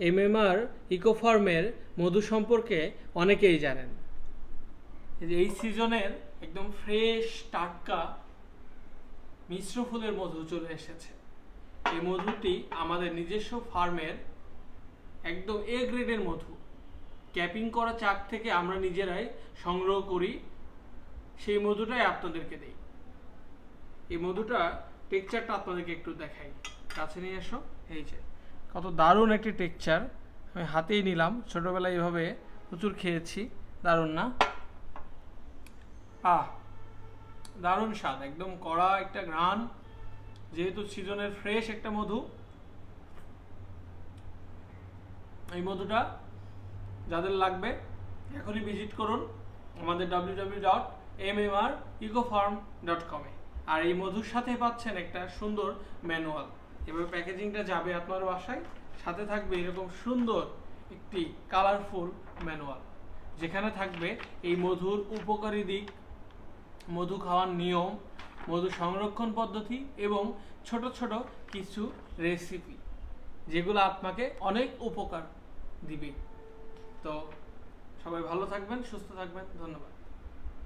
MMR, ইকোফার্মের মধু সম্পর্কে অনেকেই জানেন। এই সিজনের একদম ফ্রেশ, টাটকা, মিশ্র ফুলের মধু চলে এসেছে। এই মধুটি আমাদের নিজস্ব ফার্মের একদম এ গ্রেডের মধু। ক্যাপিং করা চাক থেকে আমরা নিজেরাই সংগ্রহ করি। সেই মধুটাই আপনাদেরকে দিই। এই মধুটা টেক্সচারটা আপনাদেরকে একটু দেখাই। কাছে নিয়ে এসো। এই যে। কত দারুণ একটি টেক্সচার আমি হাতেই নিলাম। ছোটবেলায় এইভাবে প্রচুর খেয়েছি। দারুণ না? আহ, দারুণ স্বাদ। একদম কড়া একটা ঘ্রাণ। যেহেতু সিজনের ফ্রেশ একটা মধু। এই মধুটা যাদের লাগবে, এখনই ভিজিট করুন আমাদের W W dot M M R ecofarm dot কমে আর এই মধুর সাথে পাচ্ছেন একটা সুন্দর ম্যানুয়াল এভাবে প্যাকেজিংটা যাবে আপনার বাসায়। সাথে থাকবে এরকম সুন্দর একটি কালারফুল ম্যানুয়াল যেখানে থাকবে এই মধুর উপকারী দিক, মধু খাওয়ার নিয়ম, মধু সংরক্ষণ পদ্ধতি এবং ছোট ছোট কিছু রেসিপি যেগুলো আপনাকে অনেক উপকার দিবে। তো সবাই ভালো থাকবেন, সুস্থ থাকবেন, ধন্যবাদ।